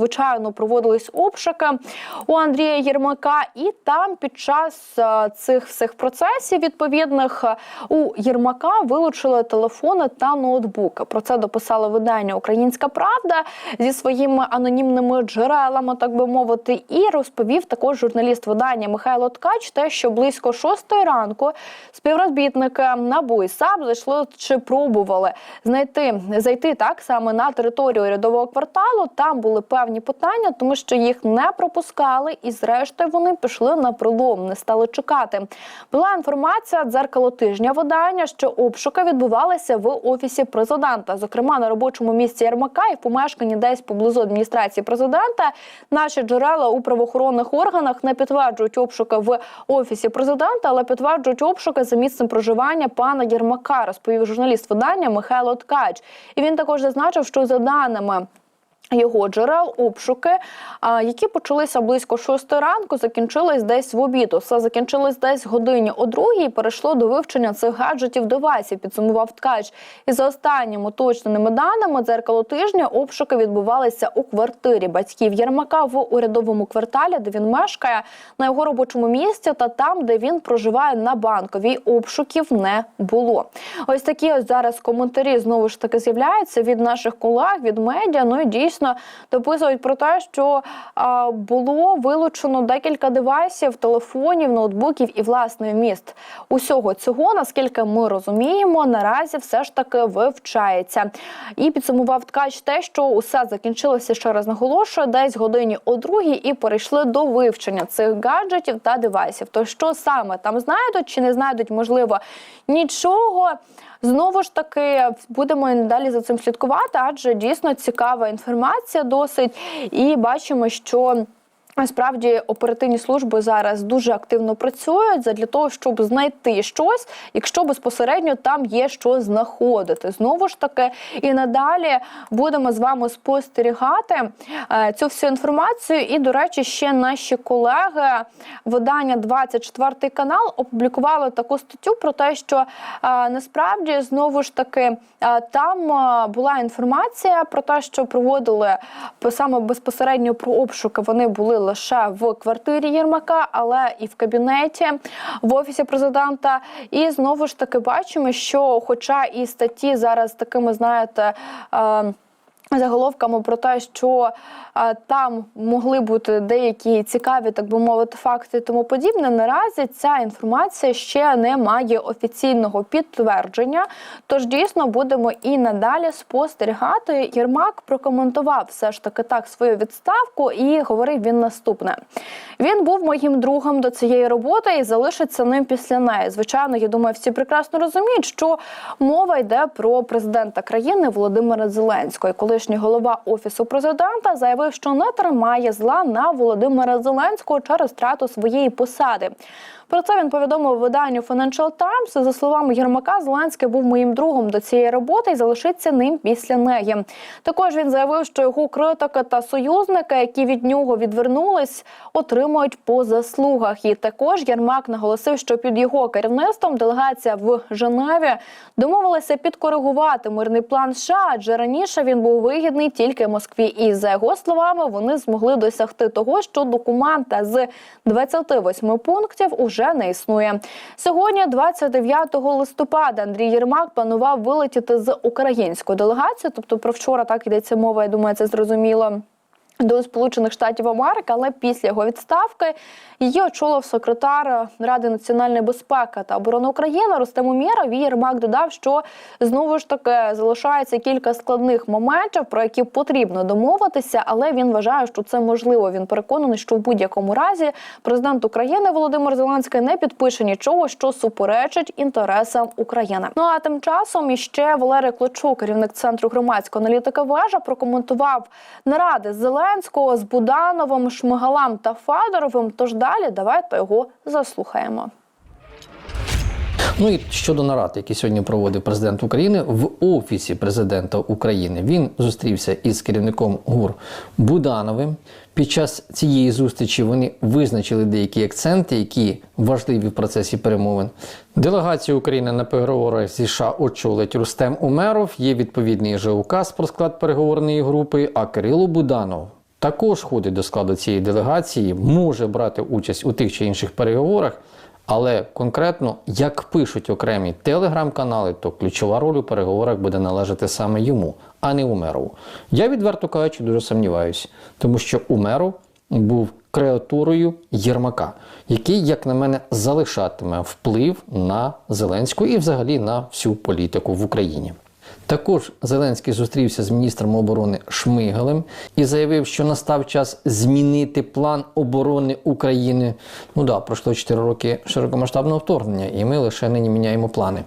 звичайно проводились обшуки у Андрія Єрмака, і там під час е, цих всіх процесів відповідних е, у Єрмака вилучили телефони та ноутбуки. Про це дописало видання Українська Правда зі своїми анонімними джерелами, так би мовити, і розповів також журналіст видання Михайло Ткач, те, що близько шостої ранку співробітники НАБУ і САП зайшли чи пробували знайти зайти так саме на територію урядового кварталу. Там були певні питання, тому що їх не пропускали, і зрештою вони пішли на пролом, не стали чекати. Була інформація дзеркало тижня видання, що обшуки відбувалися в офісі президента, зокрема на робочому місці Єрмака і в помешканні десь поблизу адміністрації президента. Наші джерела у правоохоронних органах не підтверджують обшуки в офісі президента, але підтверджують обшуки за місцем проживання пана Єрмака, розповів журналіст видання Михайло Ткач. І він також зазначив, що за даними. Його джерел обшуки, які почалися близько шостої ранку, закінчились десь в обіду. Все закінчилось десь годині о другій. Перейшло до вивчення цих гаджетів девайсів. Підсумував ткач. І за останніми уточненими даними дзеркало тижня обшуки відбувалися у квартирі батьків Єрмака в урядовому кварталі, де він мешкає на його робочому місці, та там, де він проживає на банковій. Обшуків не було. Ось такі ось зараз коментарі знову ж таки з'являються від наших колег, від медіа. Ну і дійсно дописують про те, що було вилучено декілька девайсів, телефонів, ноутбуків і власний вміст. Усього цього, наскільки ми розуміємо, наразі все ж таки вивчається. І підсумував ткач те, що усе закінчилося ще раз наголошую, десь годині о другій і перейшли до вивчення цих гаджетів та девайсів. То що саме там знайдуть чи не знайдуть, можливо, нічого. Знову ж таки будемо і надалі за цим слідкувати, адже дійсно цікава інформація досить, і бачимо, що. Насправді оперативні служби зараз дуже активно працюють для того, щоб знайти щось, якщо безпосередньо там є що знаходити. Знову ж таки, і надалі будемо з вами спостерігати е, цю всю інформацію. І, до речі, ще наші колеги видання 24 канал опублікували таку статтю про те, що е, насправді знову ж таки е, там була інформація про те, що проводили саме безпосередньо про обшуки. Вони були лише в квартирі Єрмака, але і в кабінеті в офісі президента. І знову ж таки бачимо, що, хоча і статті зараз такими, знаєте. Заголовками про те, що а, там могли бути деякі цікаві, так би мовити, факти і тому подібне. Наразі ця інформація ще не має офіційного підтвердження. Тож дійсно будемо і надалі спостерігати. Єрмак прокоментував все ж таки так свою відставку і говорив він наступне: він був моїм другом до цієї роботи і залишиться ним після неї. Звичайно, я думаю, всі прекрасно розуміють, що мова йде про президента країни Володимира Зеленського. Коли колишній голова офісу президента заявив, що не тримає зла на Володимира Зеленського через втрату своєї посади. Про це він повідомив виданню Financial Times. За словами Єрмака, Зеленський був моїм другом до цієї роботи і залишиться ним після неї. Також він заявив, що його критики та союзники, які від нього відвернулись, отримують по заслугах. І також Єрмак наголосив, що під його керівництвом делегація в Женеві домовилася підкоригувати мирний план США, адже раніше він був вигідний тільки Москві. І за його словами вони змогли досягти того, що документа з 28 пунктів уже не існує. Сьогодні, 29 листопада, Андрій Єрмак планував вилетіти з українською делегацією. Тобто про вчора так йдеться мова. Я думаю, це зрозуміло. До Сполучених Штатів Америки, але після його відставки її очолив секретар Ради національної безпеки та оборони України Рустем Умєров. І Єрмак додав, що знову ж таки залишається кілька складних моментів, про які потрібно домовитися, але він вважає, що це можливо. Він переконаний, що в будь-якому разі президент України Володимир Зеленський не підпише нічого, що суперечить інтересам України. Ну а тим часом іще Валерій Клочук, керівник центру громадської аналітики вежа, прокоментував наради з Зеленського з Будановим, Шмигалам та Федоровим. Тож далі давайте його заслухаємо. Ну і щодо нарад, які сьогодні проводив президент України в офісі президента України. Він зустрівся із керівником ГУР Будановим. Під час цієї зустрічі вони визначили деякі акценти, які важливі в процесі перемовин. Делегацію України на переговори зі США очолить Рустем Умеров. Є відповідний же указ про склад переговорної групи. А Кирило Буданов також входить до складу цієї делегації, може брати участь у тих чи інших переговорах. Але конкретно, як пишуть окремі телеграм-канали, то ключова роль у переговорах буде належати саме йому, а не Умерову. Я відверто кажучи, дуже сумніваюся, тому що Умеров був креатурою Єрмака, який, як на мене, залишатиме вплив на Зеленську і взагалі на всю політику в Україні. Також Зеленський зустрівся з міністром оборони Шмигалем і заявив, що настав час змінити план оборони України. Ну да, пройшло 4 роки широкомасштабного вторгнення, і ми лише нині міняємо плани.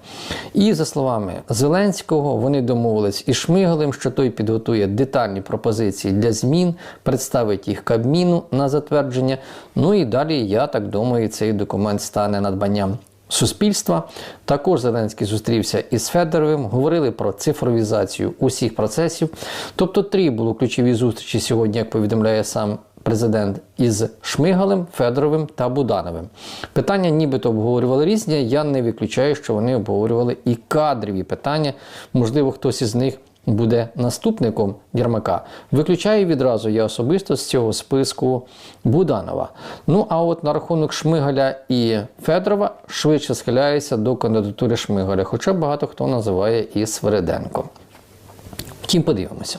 І за словами Зеленського, вони домовились із Шмигалем, що той підготує детальні пропозиції для змін, представить їх Кабміну на затвердження. Ну і далі, я так думаю, цей документ стане надбанням суспільства. Також Зеленський зустрівся із Федоровим, говорили про цифровізацію усіх процесів. Тобто три було ключові зустрічі сьогодні, як повідомляє сам президент, із Шмигалем, Федоровим та Будановим. Питання нібито обговорювали різні. Я не виключаю, що вони обговорювали і кадрові питання. Можливо, хтось із них буде наступником Єрмака. Виключаю відразу я особисто з цього списку Буданова. Ну а от на рахунок Шмигаля і Федорова швидше схиляється до кандидатури Шмигаля, хоча багато хто називає і Свириденко. Втім, подивимося.